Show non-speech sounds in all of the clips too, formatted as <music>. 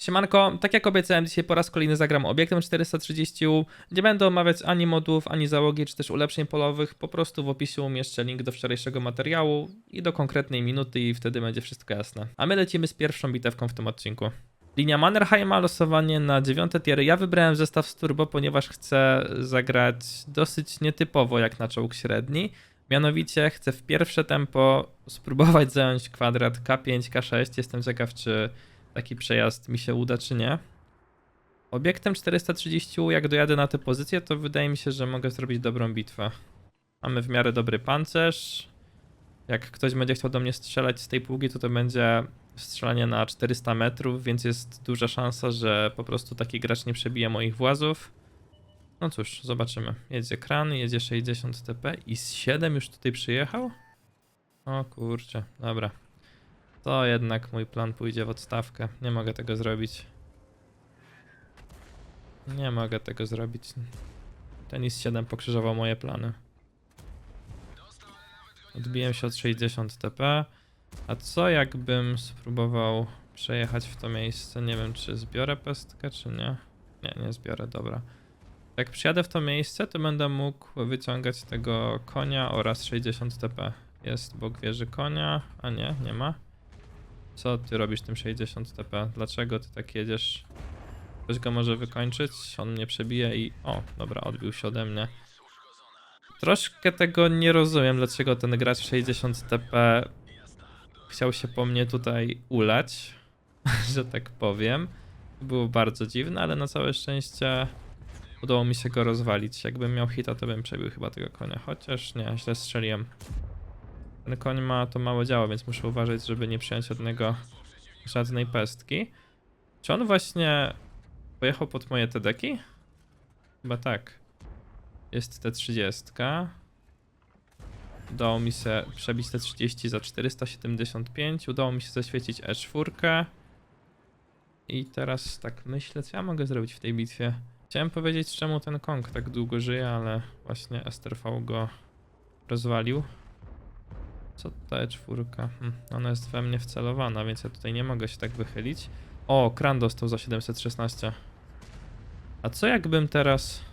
Siemanko, tak jak obiecałem, dzisiaj po raz kolejny zagram obiektem 430. Nie będę omawiać ani modów, ani załogi, czy też ulepszeń polowych. Po prostu w opisie umieszczę link do wczorajszego materiału i do konkretnej minuty i wtedy będzie wszystko jasne. A my lecimy z pierwszą bitewką w tym odcinku. Linia Mannerheima, losowanie na dziewiąte tiery. Ja wybrałem zestaw z turbo, ponieważ chcę zagrać dosyć nietypowo jak na czołg średni. Mianowicie chcę w pierwsze tempo spróbować zająć kwadrat K5, K6. Jestem ciekaw, czy taki przejazd mi się uda, czy nie. Obiektem 430, jak dojadę na tę pozycję, to wydaje mi się, że mogę zrobić dobrą bitwę. Mamy w miarę dobry pancerz. Jak ktoś będzie chciał do mnie strzelać z tej pługi, to to będzie strzelanie na 400 metrów, więc jest duża szansa, że po prostu taki gracz nie przebije moich włazów. No cóż, zobaczymy. Jedzie kran, jedzie 60 TP i z 7 już tutaj przyjechał? O kurczę, dobra. To jednak mój plan pójdzie w odstawkę. Nie mogę tego zrobić. Nie mogę tego zrobić. Ten IS-7 pokrzyżował moje plany. Odbiłem się od 60 TP. A co jakbym spróbował przejechać w to miejsce? Nie wiem, czy zbiorę pestkę, czy nie. Nie, nie zbiorę, dobra. Jak przyjadę w to miejsce, to będę mógł wyciągać tego konia oraz 60 TP. Jest bok wieży konia, a nie, nie ma. Co ty robisz tym 60 TP? Dlaczego ty tak jedziesz? Ktoś go może wykończyć, on mnie przebije i... O, dobra, odbił się ode mnie. Troszkę tego nie rozumiem, dlaczego ten gracz 60 TP chciał się po mnie tutaj ulać, <laughs> że tak powiem. Było bardzo dziwne, ale na całe szczęście udało mi się go rozwalić. Jakbym miał hita, to bym przebił chyba tego konia, chociaż nie, źle strzeliłem. Ten koń ma to małe działo, więc muszę uważać, żeby nie przyjąć od niego żadnej pestki. Czy on właśnie pojechał pod moje TDki? Chyba tak. Jest T30. Udało mi się przebić T30 za 475. Udało mi się zaświecić E4. I teraz tak myślę, co ja mogę zrobić w tej bitwie. Chciałem powiedzieć, czemu ten Kong tak długo żyje, ale właśnie STRV go rozwalił. Co ta E4? Hm, ona jest we mnie wcelowana, więc ja tutaj nie mogę się tak wychylić. O, kran dostał za 716. A co jakbym teraz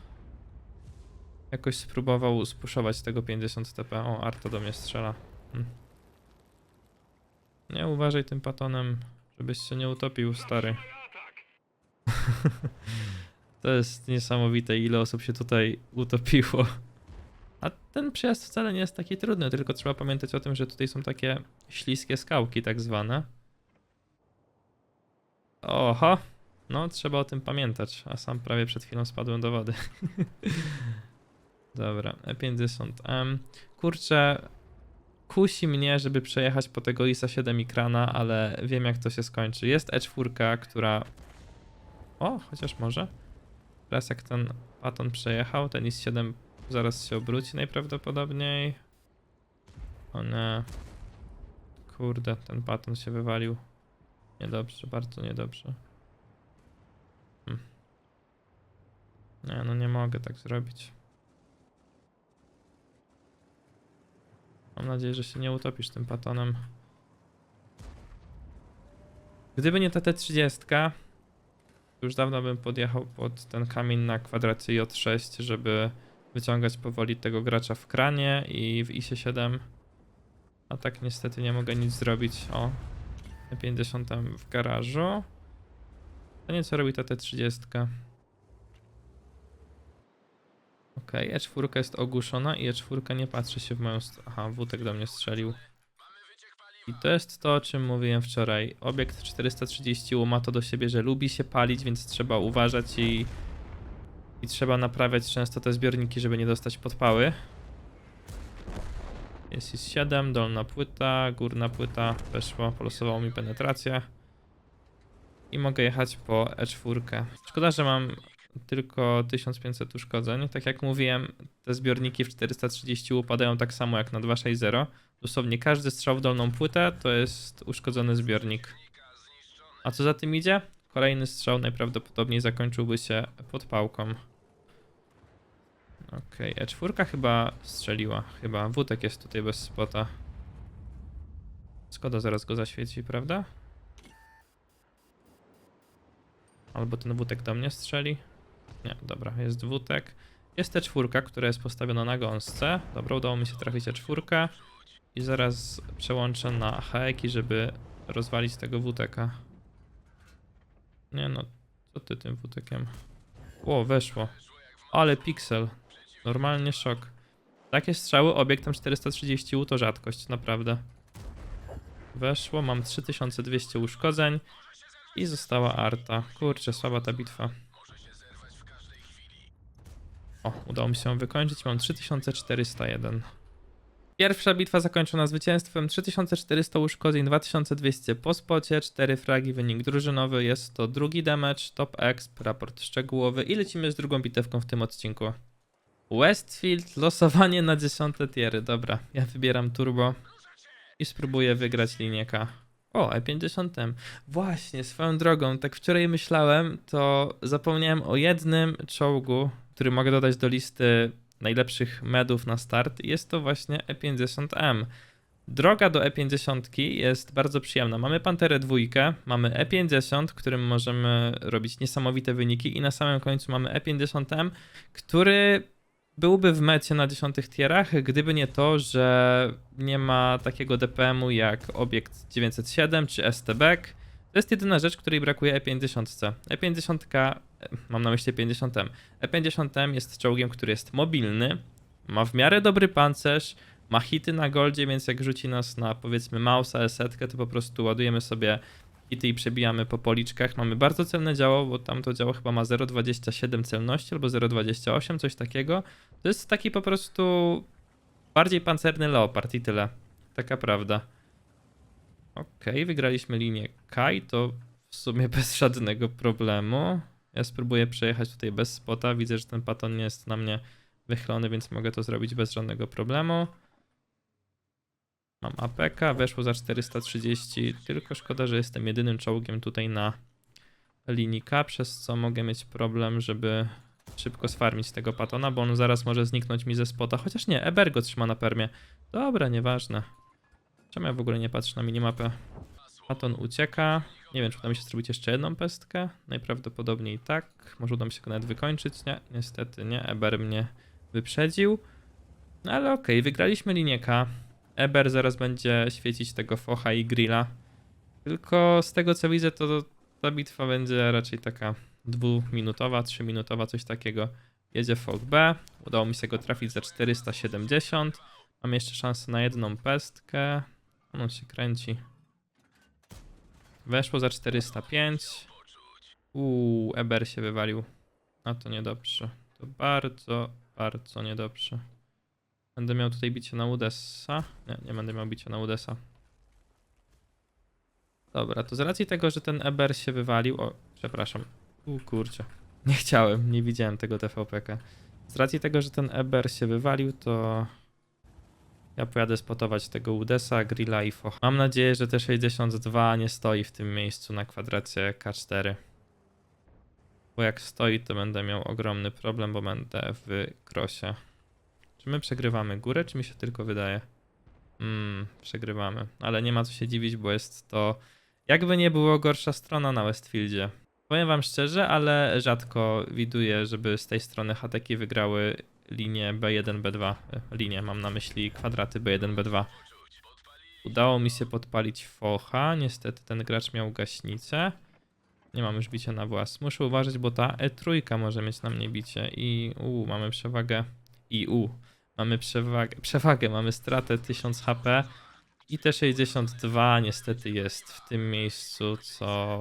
jakoś spróbował spuszować tego 50 TP? O, Arto do mnie strzela. Hm. Nie uważaj tym patonem, żebyś się nie utopił, stary. <laughs> to jest niesamowite, ile osób się tutaj utopiło. A ten przejazd wcale nie jest taki trudny, tylko trzeba pamiętać o tym, że tutaj są takie śliskie skałki, tak zwane. Oho, no trzeba o tym pamiętać, a sam prawie przed chwilą spadłem do wody. <laughs> Dobra, E50M. Kurczę, kusi mnie, żeby przejechać po tego ISA 7 ekrana, ale wiem jak to się skończy. Jest E4, która... O, chociaż może. Teraz jak ten paton przejechał, ten IS-7 zaraz się obróci najprawdopodobniej. O nie. Kurde, ten paton się wywalił. Niedobrze, bardzo niedobrze. Hm. Nie, no nie mogę tak zrobić. Mam nadzieję, że się nie utopisz tym patonem. Gdyby nie ta T30, już dawno bym podjechał pod ten kamień na kwadracie J6, żeby wyciągać powoli tego gracza w kranie i w ISie 7. A tak niestety nie mogę nic zrobić. O, 50 w garażu. To nie co robi ta T30. Okej, E4 jest ogłuszona i E4 nie patrzy się w moją stronę. Aha, Wutek do mnie strzelił. I to jest to, o czym mówiłem wczoraj. Obiekt 430 ma to do siebie, że lubi się palić, więc trzeba uważać i, i trzeba naprawiać często te zbiorniki, żeby nie dostać podpały. Jest i 7, dolna płyta, górna płyta, weszło, polosowało mi penetrację. I mogę jechać po E4. Szkoda, że mam tylko 1500 uszkodzeń. Tak jak mówiłem, te zbiorniki w 430 upadają tak samo jak na 260. Dosłownie każdy strzał w dolną płytę to jest uszkodzony zbiornik. A co za tym idzie? Kolejny strzał najprawdopodobniej zakończyłby się podpałką. Okej, E4 chyba strzeliła. Chyba Wutek jest tutaj bez spota. Skoda zaraz go zaświeci, prawda? Albo ten wutek do mnie strzeli. Nie, dobra, jest wutek. Jest ta czwórka, która jest postawiona na gąsce. Dobra, udało mi się trafić tę czwórkę. I zaraz przełączę na haeki, żeby rozwalić tego wuteka. Nie no, co ty tym wutekiem? O, weszło. Ale piksel. Normalnie szok. Takie strzały obiektem 430 U to rzadkość, naprawdę. Weszło, mam 3200 uszkodzeń i została arta. Kurczę, słaba ta bitwa. O, udało mi się ją wykończyć, mam 3401. Pierwsza bitwa zakończona zwycięstwem, 3400 uszkodzeń, 2200 po spocie, 4 fragi, wynik drużynowy, jest to drugi damage, top exp, raport szczegółowy i lecimy z drugą bitewką w tym odcinku. Westfield, losowanie na 10 tiery, dobra, ja wybieram turbo i spróbuję wygrać linię K. O, E50M. Właśnie, swoją drogą, tak wczoraj myślałem, to zapomniałem o jednym czołgu, który mogę dodać do listy najlepszych medów na start. Jest to właśnie E50M. Droga do E50 jest bardzo przyjemna. Mamy Panterę dwójkę, mamy E50, którym możemy robić niesamowite wyniki i na samym końcu mamy E50M, który byłby w mecie na 10 tierach, gdyby nie to, że nie ma takiego DPM-u jak obiekt 907 czy STBek. To jest jedyna rzecz, której brakuje E50. E50, e, mam na myśli 50M. E50M jest czołgiem, który jest mobilny, ma w miarę dobry pancerz, ma hity na goldzie, więc jak rzuci nas na powiedzmy Mausa, esetkę, to po prostu ładujemy sobie hity i przebijamy po policzkach. Mamy bardzo celne działo, bo tam to działo chyba ma 0,27 celności albo 0,28, coś takiego. To jest taki po prostu bardziej pancerny leopard i tyle. Taka prawda. Okej, wygraliśmy linię Kai, to w sumie <laughs> bez żadnego problemu. Ja spróbuję przejechać tutaj bez spota. Widzę, że ten paton nie jest na mnie wychylony, więc mogę to zrobić bez żadnego problemu. Mam APK, weszło za 430, tylko szkoda, że jestem jedynym czołgiem tutaj na linii K, przez co mogę mieć problem, żeby szybko sfarmić tego patona, bo on zaraz może zniknąć mi ze spota, chociaż nie, Eber go trzyma na permie. Dobra, nieważne. Czemu ja w ogóle nie patrzę na minimapę? Paton ucieka. Nie wiem, czy uda mi się zrobić jeszcze jedną pestkę. Najprawdopodobniej tak. Może uda mi się go nawet wykończyć. Nie, niestety nie. Eber mnie wyprzedził. No ale okej, wygraliśmy linię K. Eber zaraz będzie świecić tego focha i grilla. Tylko z tego co widzę, to ta bitwa będzie raczej taka dwuminutowa, trzyminutowa, coś takiego. Jedzie Fog B. Udało mi się go trafić za 470. Mam jeszcze szansę na jedną pestkę. On się kręci. Weszło za 405. Uuu, Eber się wywalił. A to niedobrze. To bardzo, bardzo niedobrze. Będę miał tutaj bicie na Udessa. Nie, nie będę miał bicia na Udessa. Dobra, to z racji tego, że ten Eber się wywalił. O, przepraszam. U kurczę. Nie chciałem, nie widziałem tego TVPK. Z racji tego, że ten Eber się wywalił, to ja pojadę spotować tego Udesa, Grilla i Foch. Mam nadzieję, że te 62 nie stoi w tym miejscu na kwadracie K4. Bo jak stoi, to będę miał ogromny problem, bo będę w krosie. Czy my przegrywamy górę, czy mi się tylko wydaje? Hmm, przegrywamy. Ale nie ma co się dziwić, bo jest to jakby nie było gorsza strona na Westfieldzie. Powiem wam szczerze, ale rzadko widuję, żeby z tej strony hateki wygrały linię B1, B2. E, Linie, mam na myśli kwadraty B1, B2. Udało mi się podpalić focha. Niestety ten gracz miał gaśnicę. Nie mam już bicia na włas. Muszę uważać, bo ta E3 może mieć na mnie bicie. I u, mamy przewagę. I u. Mamy przewagę, przewagę, mamy stratę 1000 HP. I te 62 niestety jest w tym miejscu, co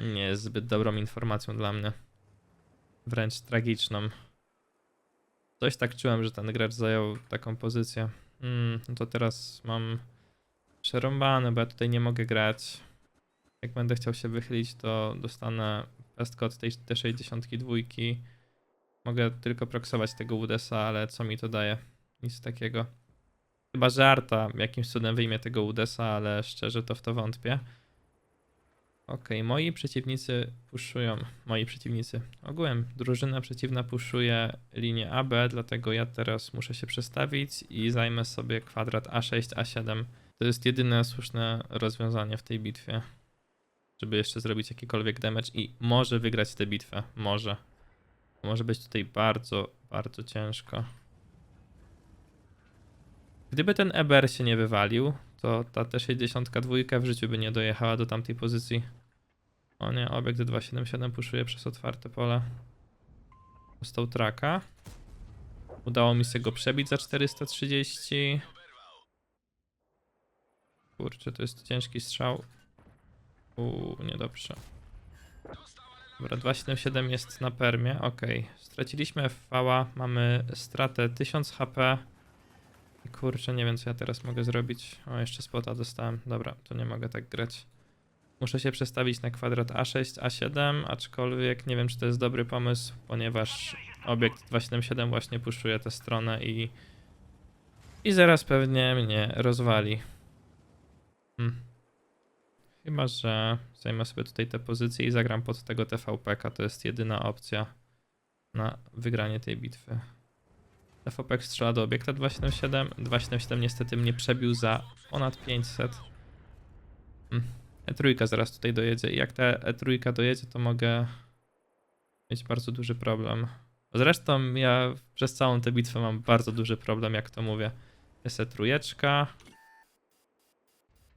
nie jest zbyt dobrą informacją dla mnie. Wręcz tragiczną. Coś tak czułem, że ten gracz zajął taką pozycję. Mm, no to teraz mam przerąbane, bo ja tutaj nie mogę grać. Jak będę chciał się wychylić, to dostanę pestkę od tej T62. Mogę tylko proksować tego Udesa, ale co mi to daje? Nic takiego. Chyba żarta jakimś cudem wyjmie tego Udesa, ale szczerze to w to wątpię. Okej, moi przeciwnicy puszują. Moi przeciwnicy. Ogółem drużyna przeciwna puszuje linię AB, dlatego ja teraz muszę się przestawić i zajmę sobie kwadrat A6, A7. To jest jedyne słuszne rozwiązanie w tej bitwie. żeby jeszcze zrobić jakikolwiek damage i może wygrać tę bitwę. Może. Może być tutaj bardzo, bardzo ciężko. Gdyby ten EBR się nie wywalił, to ta T62 w życiu by nie dojechała do tamtej pozycji. O nie, obiekt 277 puszuje przez otwarte pole. Dostał traka. Udało mi się go przebić za 430. Kurczę, to jest ciężki strzał. Uuu, niedobrze. Dobra, 277 jest na permie, ok. Straciliśmy FV, mamy stratę 1000 HP. Kurczę, nie wiem co ja teraz mogę zrobić. O, jeszcze spota dostałem. Dobra, to nie mogę tak grać. Muszę się przestawić na kwadrat A6, A7, aczkolwiek nie wiem czy to jest dobry pomysł, ponieważ obiekt 277 właśnie puszuje tę stronę i i zaraz pewnie mnie rozwali. Hmm. Chyba, że zajmę sobie tutaj tę pozycję i zagram pod tego TVP-ka. To jest jedyna opcja na wygranie tej bitwy. TVP strzela do obiekta 277. 277 niestety mnie przebił za ponad 500. Hmm. E3 zaraz tutaj dojedzie i jak ta E3 dojedzie, to mogę mieć bardzo duży problem. Zresztą ja przez całą tę bitwę mam bardzo duży problem, jak to mówię. Jest E3.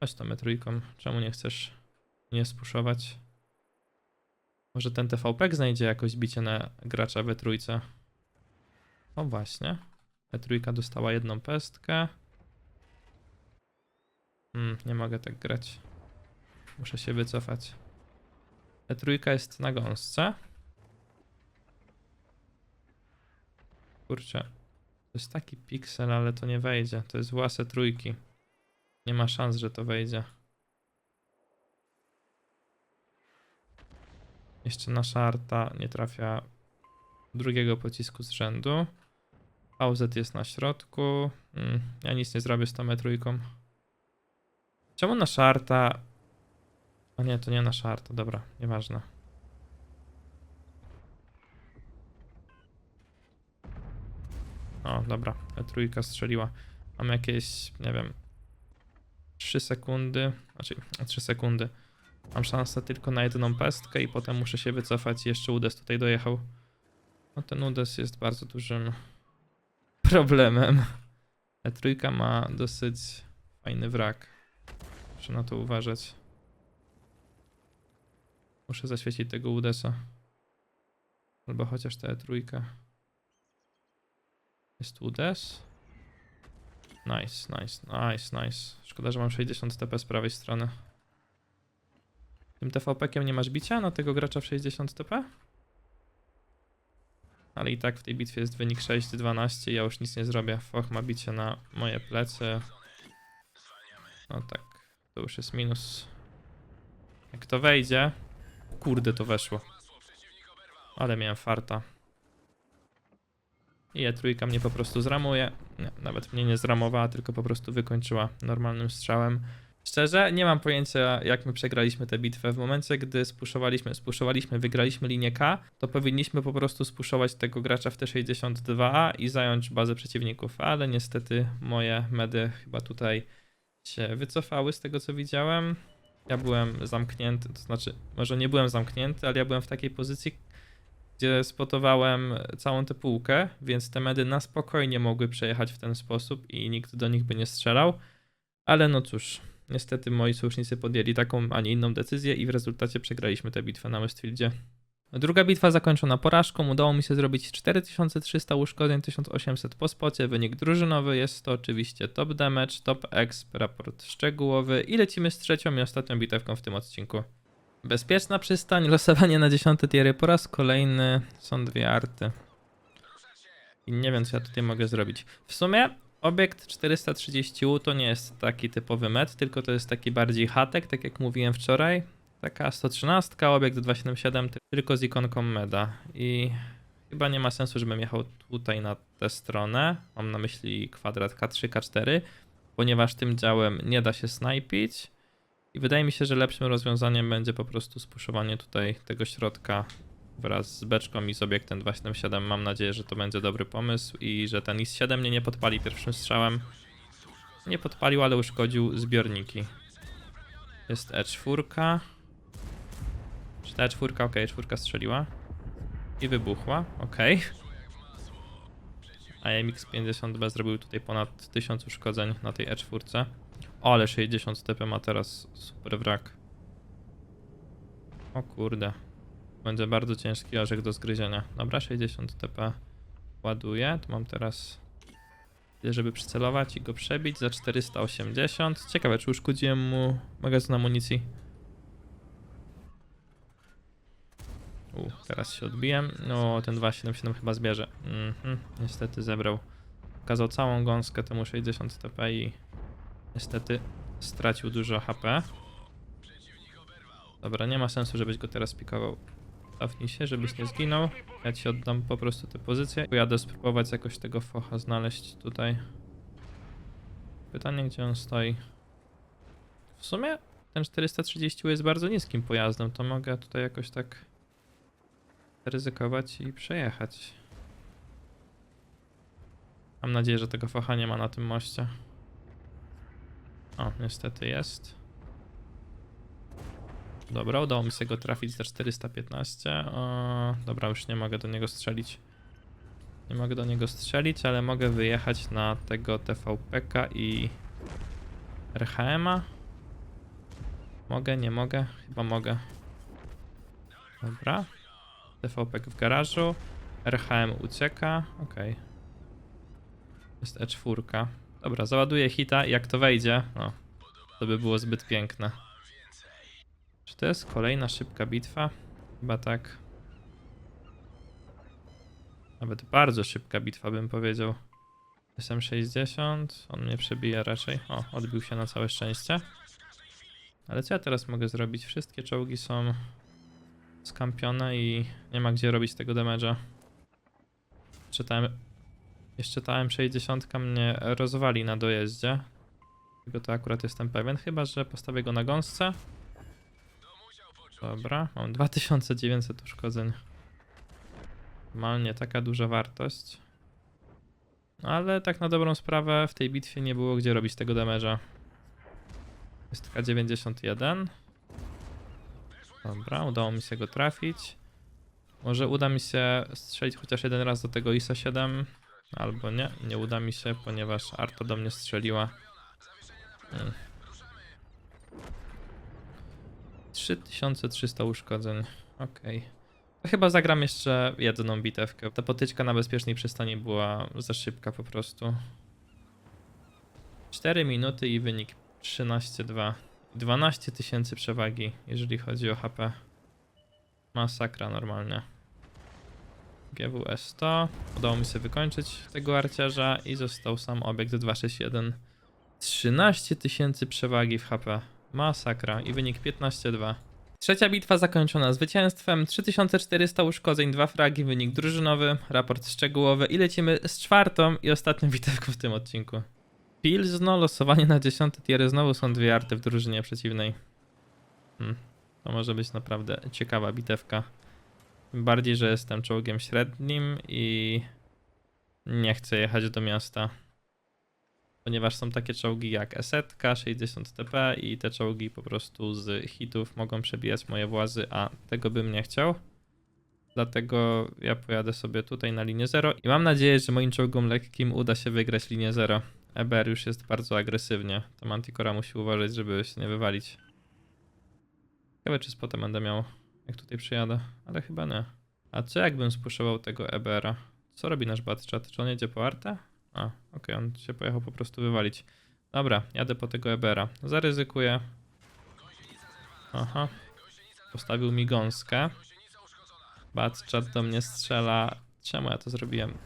Chodź tam E3. Czemu nie chcesz nie spuszować? Może ten TVP znajdzie jakoś bicie na gracza w E3. O właśnie. E3 dostała jedną pestkę. Hmm, nie mogę tak grać. Muszę się wycofać. E3 jest na gąsce. Kurczę. To jest taki piksel, ale to nie wejdzie. To jest własne trójki. Nie ma szans, że to wejdzie. Jeszcze nasza arta nie trafia drugiego pocisku z rzędu. VZ jest na środku. Mm, ja nic nie zrobię z tą E3. Czemu nasza arta... A nie, to nie nasza arta, dobra, nieważne. O, dobra, E3 strzeliła. Mam jakieś, nie wiem, 3 sekundy, znaczy 3 sekundy. Mam szansę tylko na jedną pestkę i potem muszę się wycofać. Jeszcze Udes tutaj dojechał. No ten Udes jest bardzo dużym problemem. E3 ma dosyć fajny wrak. Muszę na to uważać. Muszę zaświecić tego Udesa. Albo chociaż tę E3. Jest Udes. Nice, nice, nice, nice. Szkoda, że mam 60 TP z prawej strony. Tym TVP-kiem nie masz bicia na tego gracza w 60 TP? Ale i tak w tej bitwie jest wynik 6-12 ja już nic nie zrobię. Foch ma bicie na moje plecy. No tak, to już jest minus. Jak to wejdzie... Kurde, to weszło. Ale miałem farta. I E3 mnie po prostu zramuje. Nie, nawet mnie nie zramowała, tylko po prostu wykończyła normalnym strzałem. Szczerze, nie mam pojęcia, jak my przegraliśmy tę bitwę. W momencie, gdy spuszowaliśmy, spuszowaliśmy, wygraliśmy linię K, to powinniśmy po prostu spuszować tego gracza w T62 i zająć bazę przeciwników, ale niestety moje medy chyba tutaj się wycofały z tego, co widziałem. Ja byłem zamknięty, to znaczy, może nie byłem zamknięty, ale ja byłem w takiej pozycji, gdzie spotowałem całą tę półkę, więc te medy na spokojnie mogły przejechać w ten sposób i nikt do nich by nie strzelał. Ale no cóż, niestety moi sojusznicy podjęli taką, a nie inną decyzję i w rezultacie przegraliśmy tę bitwę na Westfieldzie. Druga bitwa zakończona porażką. Udało mi się zrobić 4300 uszkodzeń, 1800 po spocie. Wynik drużynowy jest to oczywiście top damage, top exp, raport szczegółowy i lecimy z trzecią i ostatnią bitewką w tym odcinku. Bezpieczna przystań, losowanie na 10 tiery po raz kolejny. Są dwie arty. I nie wiem, co ja tutaj mogę zrobić. W sumie obiekt 430U to nie jest taki typowy med, tylko to jest taki bardziej hatek, tak jak mówiłem wczoraj. Taka 113, obiekt 277, ty- tylko z ikonką meda. I chyba nie ma sensu, żebym jechał tutaj na tę stronę. Mam na myśli kwadrat K3, K4, ponieważ tym działem nie da się snajpić. I wydaje mi się, że lepszym rozwiązaniem będzie po prostu spuszowanie tutaj tego środka wraz z beczką i z obiektem 277. Mam nadzieję, że to będzie dobry pomysł i że ten IS-7 mnie nie podpali pierwszym strzałem. Nie podpalił, ale uszkodził zbiorniki. Jest E4. Ta czwórka, okej, czwórka strzeliła. I wybuchła, okej. A MX-50B zrobił tutaj ponad 1000 uszkodzeń na tej E4. O, ale 60 TP ma teraz super wrak. O kurde. Będzie bardzo ciężki orzech do zgryzienia. Dobra, 60 TP ładuję. Tu mam teraz, żeby przycelować i go przebić za 480. Ciekawe, czy uszkodziłem mu magazyn amunicji. U, teraz się odbiłem. No, ten 277 chyba zbierze. Mhm, niestety zebrał. Pokazał całą gąskę temu 60 TP i niestety stracił dużo HP. Dobra, nie ma sensu, żebyś go teraz pikował. Cofnij się, żebyś nie zginął. Ja ci oddam po prostu te pozycje. Pojadę spróbować jakoś tego focha znaleźć tutaj. Pytanie, gdzie on stoi. W sumie ten 430 jest bardzo niskim pojazdem, to mogę tutaj jakoś tak ryzykować i przejechać. Mam nadzieję, że tego focha nie ma na tym moście. O, niestety jest. Dobra, udało mi się go trafić za 415. O, dobra, już nie mogę do niego strzelić. Nie mogę do niego strzelić, ale mogę wyjechać na tego TVPK i RHM-a. Mogę, nie mogę? Chyba mogę. Dobra. TVPK w garażu. RHM ucieka. Okej. Jest E4. Dobra, załaduję hita i jak to wejdzie, no, to by było zbyt piękne. To jest kolejna szybka bitwa? Chyba tak. Nawet bardzo szybka bitwa bym powiedział. SM60, on mnie przebija raczej. O, odbił się na całe szczęście. Ale co ja teraz mogę zrobić? Wszystkie czołgi są skampione i nie ma gdzie robić tego damage'a. Czytałem, jeszcze ta M60 mnie rozwali na dojeździe. Tego to akurat jestem pewien, chyba że postawię go na gąsce. Dobra, mam 2900 uszkodzeń. Normalnie taka duża wartość. Ale tak na dobrą sprawę w tej bitwie nie było gdzie robić tego damage'a. Jest K91. Dobra, udało mi się go trafić. Może uda mi się strzelić chociaż jeden raz do tego ISA 7. Albo nie, nie uda mi się, ponieważ Arto do mnie strzeliła. Mm. 3300 uszkodzeń. Okej. To Chyba zagram jeszcze jedną bitewkę. Ta potyczka na bezpiecznej przystani była za szybka po prostu. 4 minuty i wynik 13-2. 12 tysięcy przewagi, jeżeli chodzi o HP. Masakra normalnie. GWS 100. Udało mi się wykończyć tego arciarza i został sam obiekt 261. 13 tysięcy przewagi w HP. Masakra i wynik 15-2. Trzecia bitwa zakończona zwycięstwem, 3400 uszkodzeń, 2 fragi, wynik drużynowy, raport szczegółowy i lecimy z czwartą i ostatnią <laughs> bitewką w tym odcinku. Pilzno, losowanie na 10 tiery, znowu są dwie arty w drużynie przeciwnej. Hmm. To może być naprawdę ciekawa bitewka. Tym bardziej, że jestem czołgiem średnim i nie chcę jechać do miasta. Ponieważ są takie czołgi jak Esetka, 60 TP i te czołgi po prostu z hitów mogą przebijać moje włazy, a tego bym nie chciał. Dlatego ja pojadę sobie tutaj na linię 0 i mam nadzieję, że moim czołgom lekkim uda się wygrać linię 0. EBR już jest bardzo agresywnie. To Manticora musi uważać, żeby się nie wywalić. Ciekawe, czy spotem będę miał, jak tutaj przyjadę, ale chyba nie. A co jakbym spuszował tego EBR-a? Co robi nasz Batchat? Czy on jedzie po artę? A, okej, on się pojechał po prostu wywalić. Dobra, jadę po tego EBR-a. Zaryzykuję. Aha. Postawił mi gąskę. Batchat do mnie strzela. Czemu ja to zrobiłem?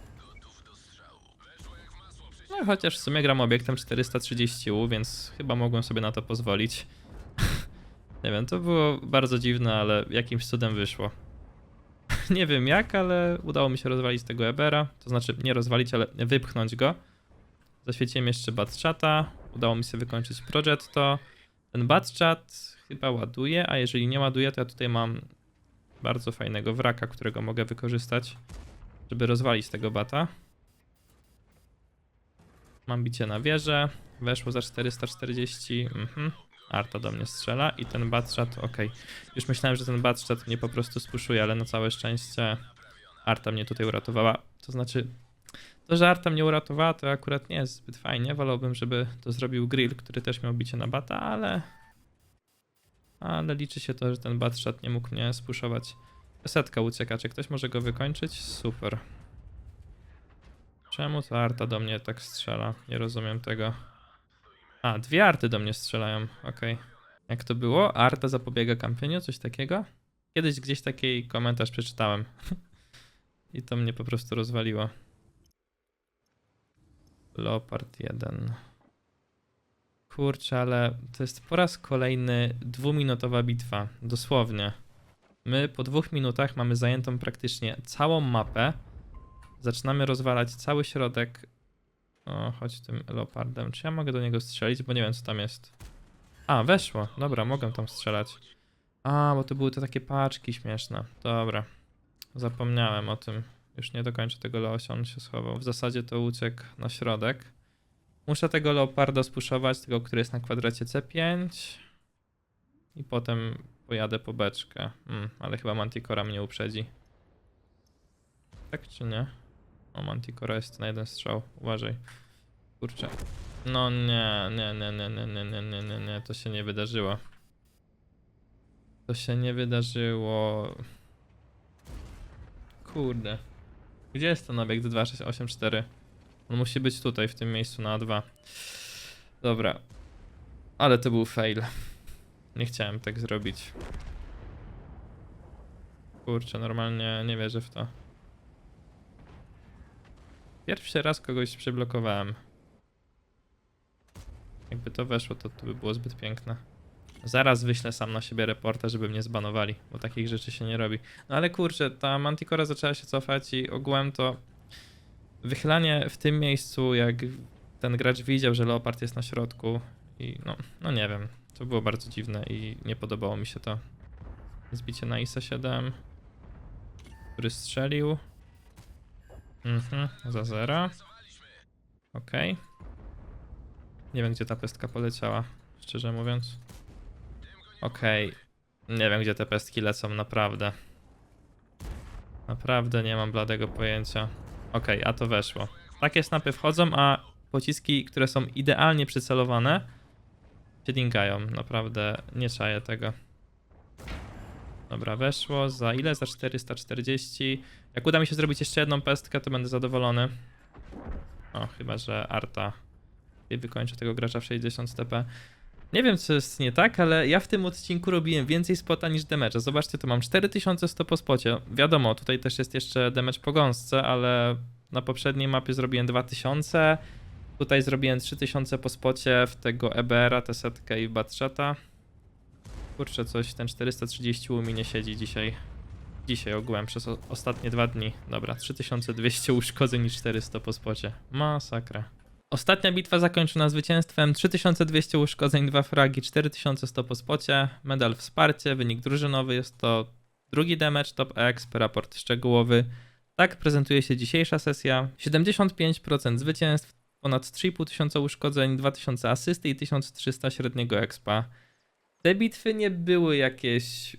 No chociaż w sumie gram obiektem 430U, więc chyba mogłem sobie na to pozwolić. <laughs> Nie wiem, to było bardzo dziwne, ale jakimś cudem wyszło. <laughs> nie wiem jak, ale udało mi się rozwalić tego Ebera. To znaczy nie rozwalić, ale wypchnąć go. Zaświeciłem jeszcze Batchata. Udało mi się wykończyć Progetto. Ten Batchat chyba ładuje, a jeżeli nie ładuje, to ja tutaj mam bardzo fajnego wraka, którego mogę wykorzystać, żeby rozwalić tego bata. Mam bicie na wieżę. Weszło za 440. Mhm. Arta do mnie strzela i ten Batshot, okej. Już myślałem, że ten Batshot mnie po prostu spuszuje, ale na całe szczęście Arta mnie tutaj uratowała. To znaczy, to, że Arta mnie uratowała, to akurat nie jest zbyt fajnie. Wolałbym, żeby to zrobił Grill, który też miał bicie na bata, ale... Ale liczy się to, że ten Batshot nie mógł mnie spuszować. Setka ucieka, czy ktoś może go wykończyć? Super. Czemu to Arta do mnie tak strzela? Nie rozumiem tego. A, dwie Arty do mnie strzelają, okej. Jak to było? Arta zapobiega kampieniu? Coś takiego? Kiedyś gdzieś taki komentarz przeczytałem. <laughs> I to mnie po prostu rozwaliło. Leopard 1. Kurczę, ale to jest po raz kolejny dwuminutowa bitwa. Dosłownie. My po dwóch minutach mamy zajętą praktycznie całą mapę. Zaczynamy rozwalać cały środek. O, chodź tym leopardem. Czy ja mogę do niego strzelić? Bo nie wiem, co tam jest. A, weszło. Dobra, mogę tam strzelać. A, bo to były te takie paczki śmieszne. Dobra. Zapomniałem o tym. Już nie dokończę tego Leosia, on się schował. W zasadzie to uciekł na środek. Muszę tego leoparda spuszować, tego, który jest na kwadracie C5. I potem pojadę po beczkę. Mm, ale chyba Manticora mnie uprzedzi. Tak czy nie? O, Manticora jest na jeden strzał. Uważaj. Kurczę. No nie, nie, nie, nie, nie, nie, nie, nie, nie, nie. To się nie wydarzyło. To się nie wydarzyło. Kurde. Gdzie jest ten obiekt 2684? On musi być tutaj, w tym miejscu na A2. Dobra. Ale to był fail. Nie chciałem tak zrobić. Kurczę, normalnie nie wierzę w to. Pierwszy raz kogoś przyblokowałem. Jakby to weszło, to, to by było zbyt piękne. Zaraz wyślę sam na siebie reporta, żeby mnie zbanowali, bo takich rzeczy się nie robi. No ale kurczę, ta Manticora zaczęła się cofać i ogółem to wychylanie w tym miejscu, jak ten gracz widział, że Leopard jest na środku i no, no nie wiem, to było bardzo dziwne i nie podobało mi się to. Zbicie na ISA 7, który strzelił. Mhm, za zero. Okej. Nie wiem, gdzie ta pestka poleciała, szczerze mówiąc. Okej. Nie wiem, gdzie te pestki lecą, naprawdę. Naprawdę nie mam bladego pojęcia. Okej, a to weszło. Takie snapy wchodzą, a pociski, które są idealnie przycelowane, się dingają. Naprawdę nie czaję tego. Dobra, weszło. Za ile? Za 440. Jak uda mi się zrobić jeszcze jedną pestkę, to będę zadowolony. O, chyba, że Arta i wykończę tego gracza w 60 TP. Nie wiem, co jest nie tak, ale ja w tym odcinku robiłem więcej spota niż damage'a. Zobaczcie, tu mam 4100 po spocie. Wiadomo, tutaj też jest jeszcze damage po gąsce, ale na poprzedniej mapie zrobiłem 2000. Tutaj zrobiłem 3000 po spocie w tego EBR-a, tę setkę i Batshata. Kurczę, coś ten 430 u mnie nie siedzi dzisiaj. Dzisiaj ogółem przez o- ostatnie dwa dni. Dobra, 3200 uszkodzeń i 400 po spocie. Masakra. Ostatnia bitwa zakończona zwycięstwem 3200 uszkodzeń, 2 fragi, 4100 po spocie, medal wsparcie, wynik drużynowy jest to drugi damage, top exp, raport szczegółowy. Tak prezentuje się dzisiejsza sesja. 75% zwycięstw, ponad 3500 uszkodzeń, 2000 asysty i 1300 średniego expa. Te bitwy nie były jakieś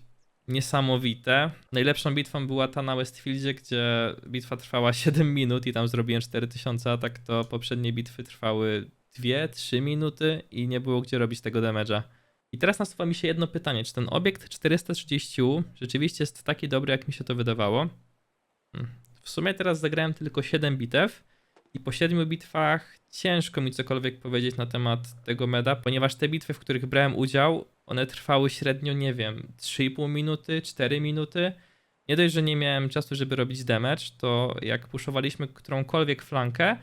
niesamowite. Najlepszą bitwą była ta na Westfieldzie, gdzie bitwa trwała <laughs> 7 minut i tam zrobiłem 4000, a tak to poprzednie bitwy trwały 2-3 minuty i nie było gdzie robić tego damage'a. I teraz nasuwa mi się jedno pytanie, czy ten obiekt 430U rzeczywiście jest taki dobry, jak mi się to wydawało? Hmm. W sumie teraz zagrałem tylko 7 bitew i po 7 bitwach ciężko mi cokolwiek powiedzieć na temat tego meda, ponieważ te bitwy, w których brałem udział, one trwały średnio, nie wiem, 3,5 minuty, 4 minuty. Nie dość, że nie miałem czasu, żeby robić damage, to jak puszowaliśmy którąkolwiek flankę,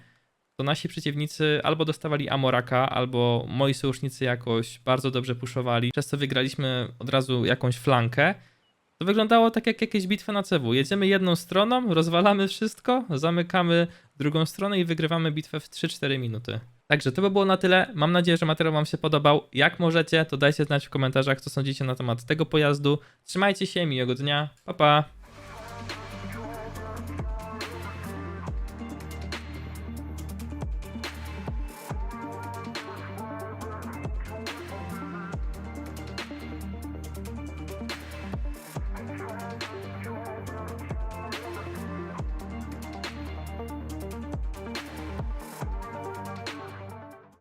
to nasi przeciwnicy albo dostawali Amoraka, albo moi sojusznicy jakoś bardzo dobrze puszowali, przez co wygraliśmy od razu jakąś flankę. To wyglądało tak jak jakieś bitwy na CW. Jedziemy jedną stroną, rozwalamy wszystko, zamykamy drugą stronę i wygrywamy bitwę w 3-4 minuty. Także to by było na tyle. Mam nadzieję, że materiał Wam się podobał. Jak możecie, to dajcie znać w komentarzach, co sądzicie na temat tego pojazdu. Trzymajcie się, miłego dnia. Pa, pa.